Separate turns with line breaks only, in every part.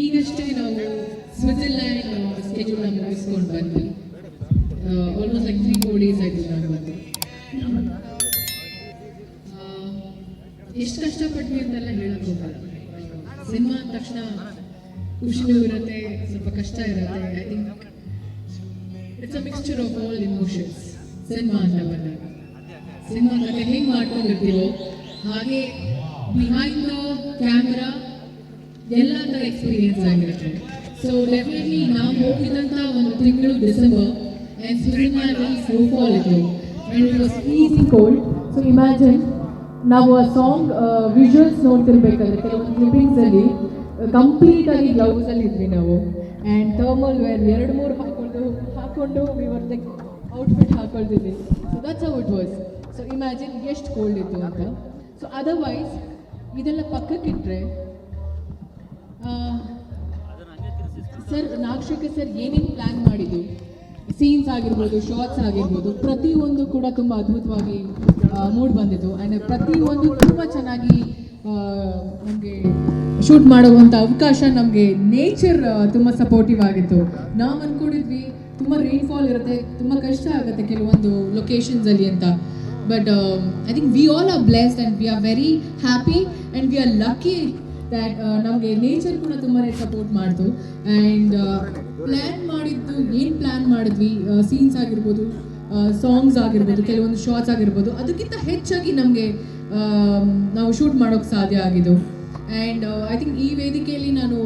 ಈಗಷ್ಟೇ ನಾವು Switzerland schedule ಮುಗಿಸ್ಕೊಂಡು ಬಂದ್ವಿ. Almost like three four days ಆಯಿತು ನಾನು ಬಂದು. ಎಷ್ಟು ಕಷ್ಟಪಟ್ವಿ ಅಂತೆಲ್ಲ ಹೇಳಕ್ ಹೋಗಲ್ಲ. ಸಿನಿಮಾ ಅಂದ ತಕ್ಷಣ ಖುಷಿನೂ ಇರುತ್ತೆ, ಸ್ವಲ್ಪ ಕಷ್ಟ ಇರುತ್ತೆ. I think it's a mixture of all emotions cinema ಅಂತ ಬಂದಾಗ. ಸಿನಿಮಾ ಕತೆ ಹೆಂಗ್ ಮಾಡ್ಕೊಂಡಿರ್ತೀವೋ, ಹಾಗೆ ಬಿಹೈಂಡ್ ದ ಕ್ಯಾಮ್ರಾ ಎಲ್ಲ ಥರ ಎಕ್ಸ್ಪೀರಿಯನ್ಸ್ ಆಗಿರುತ್ತೆ. ಸೊ ಡೆಫಿನೆಟ್ಲಿ ನಾವು ಹೋಗಿದಂಥ ಒಂದು ತಿಂಗಳು December and snowfall and it was easy cold so imagine ನಾವು ಆ ಸಾಂಗ್ ವಿಜುವಲ್ಸ್ ನೋಡ್ತಿರ್ಬೇಕಾದ್ರೆ, ಕೆಲವೊಂದು ಕ್ಲಿಪ್ಪಿಂಗ್ಸಲ್ಲಿ ಕಂಪ್ಲೀಟ್ ಆಗಿ ಗ್ಲೌಸ್ ಅಲ್ಲಿ ಇದ್ವಿ ನಾವು. ಆ್ಯಂಡ್ ಥರ್ಮಲ್ ವೇರ್ ಎರಡು, ಮೂರು ಹಾಕೊಂಡು ಹಾಕೊಂಡು like outfit ಹಾಕೊಳ್ತಿದ್ವಿ. So that's it was so imagine ಎಷ್ಟು ಕೋಲ್ಡ್ ಇತ್ತು ಅಂತ. ಸೊ ಅದರ್ವೈಸ್ ಇದೆಲ್ಲ ಪಕ್ಕಕ್ಕಿಟ್ರೆ ಸರ್ ನಾಗಶೇಖರ್ ಸರ್, ಏನೇನು ಪ್ಲಾನ್ ಮಾಡಿದ್ದು? ಸೀನ್ಸ್ ಆಗಿರ್ಬೋದು ಶಾರ್ಟ್ಸ್ ಆಗಿರ್ಬೋದು, ಪ್ರತಿಯೊಂದು ಕೂಡ ತುಂಬ ಅದ್ಭುತವಾಗಿ ಮೂಡ್ ಬಂದಿತ್ತು. ಆ್ಯಂಡ್ ಪ್ರತಿಯೊಂದು ತುಂಬ ಚೆನ್ನಾಗಿ ನಮಗೆ ಶೂಟ್ ಮಾಡುವಂಥ ಅವಕಾಶ ನಮಗೆ ನೇಚರ್ ತುಂಬ ಸಪೋರ್ಟಿವ್ ಆಗಿತ್ತು. ನಾವು ಅಂದ್ಕೊಂಡಿದ್ವಿ ತುಂಬ ರೈನ್ಫಾಲ್ ಇರುತ್ತೆ, ತುಂಬ ಕಷ್ಟ ಆಗುತ್ತೆ ಕೆಲವೊಂದು ಲೊಕೇಶನ್ಸಲ್ಲಿ ಅಂತ. But I think we all are blessed and we are very happy and we are lucky that ನಮಗೆ ನೇಚರ್ ಕೂಡ ತುಂಬಾ ಸಪೋರ್ಟ್ ಮಾಡ್ತು. ಆ್ಯಂಡ್ ಪ್ಲ್ಯಾನ್ ಮಾಡಿದ್ದು ಏನು ಪ್ಲ್ಯಾನ್ ಮಾಡಿದ್ವಿ ಸೀನ್ಸ್ ಆಗಿರ್ಬೋದು ಸಾಂಗ್ಸ್ ಆಗಿರ್ಬೋದು ಕೆಲವೊಂದು ಶಾರ್ಟ್ಸ್ ಆಗಿರ್ಬೋದು ಅದಕ್ಕಿಂತ ಹೆಚ್ಚಾಗಿ ನಮಗೆ ನಾವು ಶೂಟ್ ಮಾಡೋಕ್ಕೆ ಸಾಧ್ಯ ಆಗಿದ್ದು. ಆ್ಯಂಡ್ ಐ ಥಿಂಕ್ ಈ ವೇದಿಕೆಯಲ್ಲಿ ನಾನು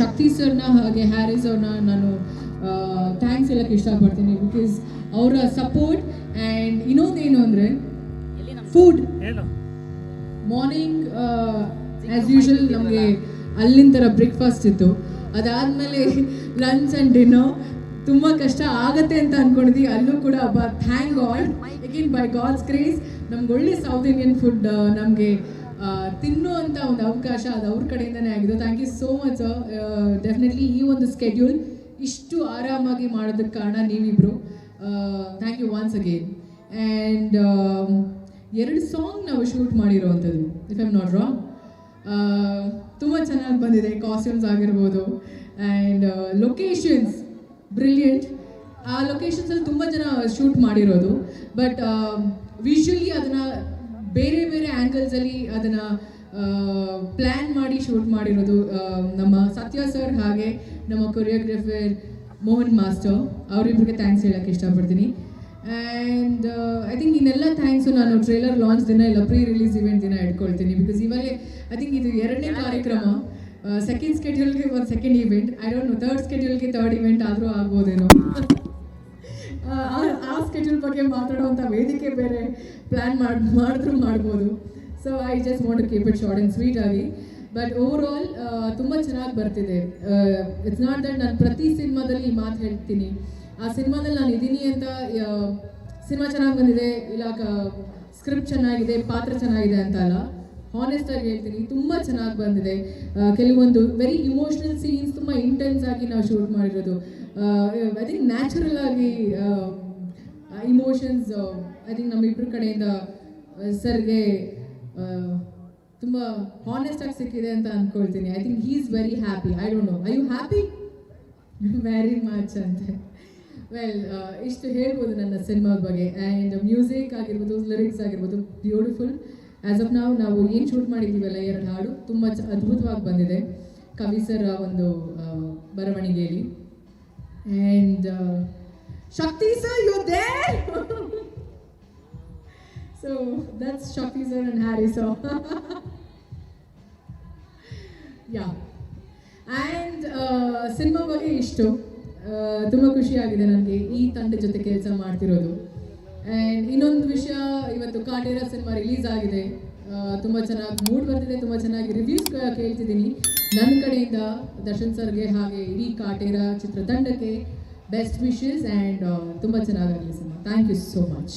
ಶಕ್ತಿ ಸರ್ನ ಹಾಗೆ ಹ್ಯಾರಿಸ್ ಅವ್ರನ್ನ ನಾನು ಥ್ಯಾಂಕ್ಸ್ ಹೇಳಕ್ಕೆ ಇಷ್ಟಪಡ್ತೀನಿ ಬಿಕಾಸ್ ಅವರ ಸಪೋರ್ಟ್ ಆ್ಯಂಡ್ ಇನ್ನೊಂದೇನು ಅಂದರೆ ಫುಡ್ ಮಾರ್ನಿಂಗ್ ಆ್ಯಸ್ ಯೂಶುವಲ್ ನಮಗೆ ಅಲ್ಲಿನ ಥರ ಬ್ರೇಕ್ಫಾಸ್ಟ್ ಇತ್ತು. ಅದಾದಮೇಲೆ ಲಂಚ್ ಆ್ಯಂಡ್ ಡಿನ್ನರ್ ತುಂಬ ಕಷ್ಟ ಆಗತ್ತೆ ಅಂತ ಅಂದ್ಕೊಂಡಿದ್ವಿ ಅಲ್ಲೂ ಕೂಡ ಬ thank God again by God's grace ನಮ್ಗೆ ಒಳ್ಳೆ ಸೌತ್ ಇಂಡಿಯನ್ ಫುಡ್ ನಮಗೆ ತಿನ್ನುವಂಥ ಒಂದು ಅವಕಾಶ ಅದು ಅವ್ರ ಕಡೆಯಿಂದನೇ ಆಗಿದೆ. Thank you so much definitely ಈ ಒಂದು ಸ್ಕೆಡ್ಯೂಲ್ ಇಷ್ಟು ಆರಾಮಾಗಿ ಮಾಡೋದಕ್ಕೆ ಕಾರಣ ನೀವಿಬ್ರು. Thank you once again and ಎರಡು ಸಾಂಗ್ ನಾವು ಶೂಟ್ ಮಾಡಿರೋವಂಥದ್ದು ಇಫ್ ಐಮ್ ನಾಟ್ ರಾಂಗ್ ತುಂಬ ಚೆನ್ನಾಗಿ ಬಂದಿದೆ ಕಾಸ್ಟ್ಯೂಮ್ಸ್ ಆಗಿರ್ಬೋದು ಆ್ಯಂಡ್ ಲೊಕೇಶನ್ಸ್ ಬ್ರಿಲಿಯಂಟ್ ಆ ಲೊಕೇಶನ್ಸಲ್ಲಿ ತುಂಬ ಜನ ಶೂಟ್ ಮಾಡಿರೋದು ಬಟ್ ವಿಶ್ವಲಿ ಅದನ್ನು ಬೇರೆ ಬೇರೆ ಆ್ಯಂಗಲ್ಸಲ್ಲಿ ಅದನ್ನು ಪ್ಲ್ಯಾನ್ ಮಾಡಿ ಶೂಟ್ ಮಾಡಿರೋದು ನಮ್ಮ ಸತ್ಯ ಸರ್ ಹಾಗೆ ನಮ್ಮ ಕೊರಿಯೋಗ್ರಫರ್ ಮೋಹನ್ ಮಾಸ್ಟರ್ ಅವರಿಬ್ಬರಿಗೆ ಥ್ಯಾಂಕ್ಸ್ ಹೇಳೋಕ್ಕೆ ಇಷ್ಟಪಡ್ತೀನಿ. ಆ್ಯಂಡ್ ಐ ಥಿಂಕ್ ಇನ್ನೆಲ್ಲ ಥ್ಯಾಂಕ್ಸು ನಾನು ಟ್ರೇಲರ್ ಲಾಂಚ್ ದಿನ ಇಲ್ಲ ಪ್ರೀ ರಿಲೀಸ್ ಇವೆಂಟ್ ದಿನ ಇಟ್ಕೊಳ್ತೀನಿ. ಬಿಕಾಸ್ ಇವಾಗ ಐ ಥಿಂಕ್ ಇದು ಎರಡನೇ ಕಾರ್ಯಕ್ರಮ. ಸೆಕೆಂಡ್ ಸ್ಕೆಡ್ಯೂಲ್ಗೆ ಒಂದು second event I don't know third ಸ್ಕೆಡ್ಯೂಲ್ಗೆ third event ಆದರೂ ಆಗ್ಬೋದೇನೋ. ಆ, ಸ್ಕೆಡ್ಯೂಲ್ ಬಗ್ಗೆ ಮಾತಾಡುವಂಥ ವೇದಿಕೆ ಬೇರೆ ಪ್ಲ್ಯಾನ್ ಮಾಡಿ ಮಾಡಿದ್ರು ಮಾಡ್ಬೋದು. So I just want to keep it short and sweet ಆಗಿ ಬಟ್ ಓವರ್ ಆಲ್ ತುಂಬ ಚೆನ್ನಾಗಿ ಬರ್ತಿದೆ. ಇಟ್ಸ್ ನಾಟ್ ದಟ್ ನಾನು ಪ್ರತಿ ಸಿನಿಮಾದಲ್ಲಿ ಈ ಮಾತು ಹೇಳ್ತೀನಿ. ಆ ಸಿನಿಮಾದಲ್ಲಿ ನಾನು ಇದ್ದೀನಿ ಅಂತ ಸಿನಿಮಾ ಚೆನ್ನಾಗಿ ಬಂದಿದೆ, ಇಲ್ಲ ಸ್ಕ್ರಿಪ್ಟ್ ಚೆನ್ನಾಗಿದೆ, ಪಾತ್ರ ಚೆನ್ನಾಗಿದೆ ಅಂತ ಅಲ್ಲ ಹಾನೆಸ್ಟ್ ಆಗಿ ಹೇಳ್ತೀನಿ, ತುಂಬ ಚೆನ್ನಾಗಿ ಬಂದಿದೆ. ಕೆಲವೊಂದು ವೆರಿ ಇಮೋಷನಲ್ ಸೀನ್ಸ್ ತುಂಬ ಇಂಟೆನ್ಸ್ ಆಗಿ ನಾವು ಶೂಟ್ ಮಾಡಿರೋದು. ಐ ಥಿಂಕ್ ನ್ಯಾಚುರಲ್ ಆಗಿ ಇಮೋಷನ್ಸ್ ಐ ಥಿಂಕ್ ನಮ್ಮಿಬ್ಬರ ಕಡೆಯಿಂದ ಸರ್ಗೆ ತುಂಬ ಹಾನೆಸ್ಟ್ ಆಗಿ ಸಿಕ್ಕಿದೆ ಅಂತ ಅಂದ್ಕೊಳ್ತೀನಿ I think he is very happy I don't know I you happy very much ಅಂತೆ. ವೆಲ್ ಇಷ್ಟು ಹೇಳ್ಬೋದು ನನ್ನ ಸಿನಿಮಾದ ಬಗ್ಗೆ. ಆ್ಯಂಡ್ ಮ್ಯೂಸಿಕ್ ಆಗಿರ್ಬೋದು ಲಿರಿಕ್ಸ್ ಆಗಿರ್ಬೋದು ಬ್ಯೂಟಿಫುಲ್ ಆ್ಯಸ್ ಆಫ್ ನಾವು ನಾವು ಏನು ಶೂಟ್ ಮಾಡಿದ್ದೀವಲ್ಲ ಎರಡು ಹಾಡು, ತುಂಬ ಚ ಅದ್ಭುತವಾಗಿ ಬಂದಿದೆ. ಕವಿ ಸರ್ ಒಂದು ಬರವಣಿಗೆಯಲ್ಲಿ. And Shakti sir you so that's Shakti sir and Harry so ya and cinema ಬಗ್ಗೆ ಇಷ್ಟು. ತುಂಬ ಖುಷಿಯಾಗಿದೆ ನನಗೆ ಈ ತಂಡ ಜೊತೆ ಕೆಲಸ ಮಾಡ್ತಿರೋದು. ಆ್ಯಂಡ್ ಇನ್ನೊಂದು ವಿಷಯ, ಇವತ್ತು ಕಾಟೇರ ಸಿನಿಮಾ ರಿಲೀಸ್ ಆಗಿದೆ. ತುಂಬ ಚೆನ್ನಾಗಿ ಮೂಡ್ ಬರ್ತಿದೆ, ತುಂಬ ಚೆನ್ನಾಗಿ ರಿವ್ಯೂಸ್ ಕೇಳ್ತಿದ್ದೀನಿ. ನನ್ನ ಕಡೆಯಿಂದ ದರ್ಶನ್ ಸರ್ಗೆ ಹಾಗೆ ಇಡೀ ಕಾಟೇರ ಚಿತ್ರತಂಡಕ್ಕೆ ಬೆಸ್ಟ್ ವಿಶಸ್ ಆ್ಯಂಡ್ ತುಂಬ ಚೆನ್ನಾಗಾಗಲಿ cinema. Thank you so much